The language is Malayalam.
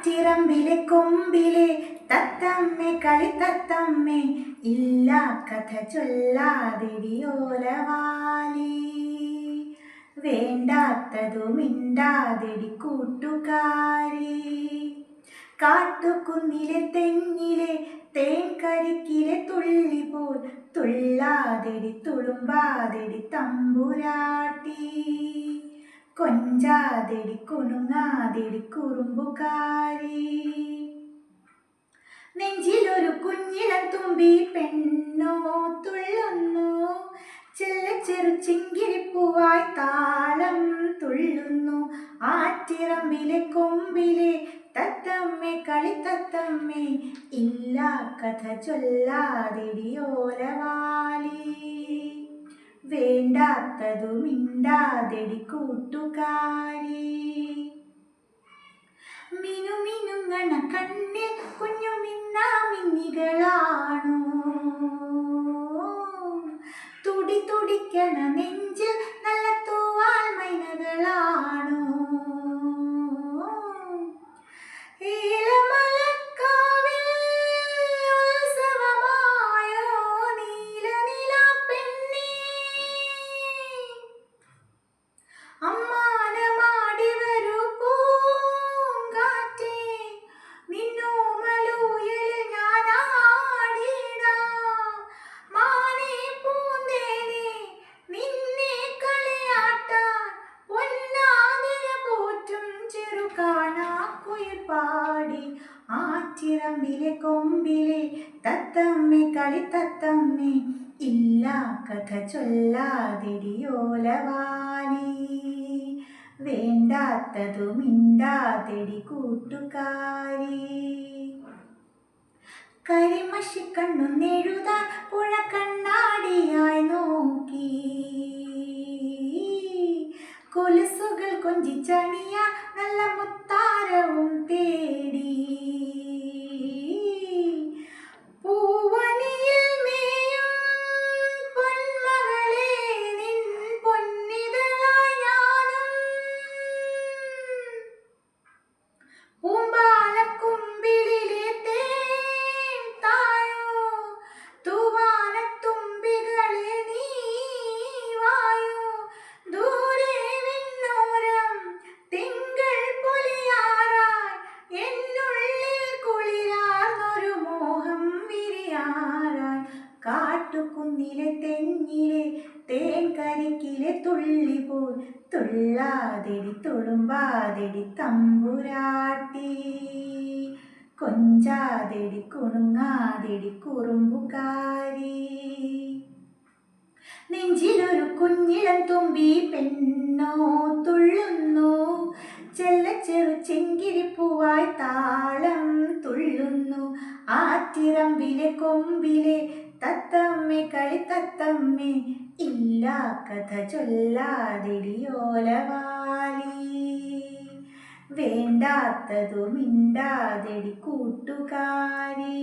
ആറ്റിറമ്പിലെ കൊമ്പിലെ തത്തമ്മേ കളി തത്തമ്മേ ഇല്ല കഥ ചൊല്ലാതിടിയോലവാലി വേണ്ടാത്തതു മിണ്ടാതെടി കൂട്ടുകാരി. കാട്ടുകുന്നിലെ തെങ്ങിലെ തേൻ കരിക്കിലെ തുള്ളി പോൽ തുള്ളാതെടി തുളുമ്പാതെടി തമ്പുരാട്ടി. കൊഞ്ചാതെടി കുണുങ്ങാതെടി കുറുമ്പുകാരി നെഞ്ചിലൊരു കുഞ്ഞിലം തുമ്പി പെണ്ണോ തുള്ളുന്നു. ചെല്ല ചെറു ചിങ്കിരിപ്പൂവായി താളം തുള്ളുന്നു. ആറ്റിറമ്പിലെ കൊമ്പിലെ തത്തമ്മേ കളി തത്തമ്മേ ഇല്ല കഥ ചൊല്ലാതെടിയോലവാലി വേണ്ടാത്തതു മിണ്ടാതെടി കൂട്ടുകാരി. മിനുമിനുങ്ങണ കണ്ണിൽ കുഞ്ഞു മിന്നാമിന്നികളാണോ തുടി തുടിക്കണ നെഞ്ചിൽ പാടി ആറ്റിറമ്പിലെ കൊമ്പിലെ തത്തമ്മേ കളി തത്തമ്മേ ഇല്ല കഥ ചൊല്ലാതെടിയോലവാലി വേണ്ടാത്തതു മിണ്ടാതെടി കൂട്ടുകാരി. കരിമഷി കണ്ണു നെഴുതാൻ പുഴ കണ്ണാടിയായി നോക്കി. കൊലുസുകൾ കൊഞ്ചിച്ചണിയ കാട്ടുകുന്നിലെ തെങ്ങിലെ തേൻ കരിക്കിലെ തുള്ളി പോൽ തുള്ളാതെടി തുളുമ്പാതെടി തമ്പുരാട്ടി. കൊഞ്ചാതെടി കുണുങ്ങാതെടി കുറുമ്പുകാരി. നെഞ്ചിലൊരു കുഞ്ഞിളം തുമ്പി പെണ്ണോ തുള്ളുന്നു. ചെല്ല ചെറു ചെങ്കിരിപ്പൂവായി താളം തുള്ളുന്നു. ആ ആറ്റിറമ്പിലെ കൊമ്പിലെ തത്തമ്മേ ഇല്ല കഥ ചൊല്ലാതിടിയോലവാലി. വേണ്ടാത്തതു മിണ്ടാതെടി കൂട്ടുകാരി.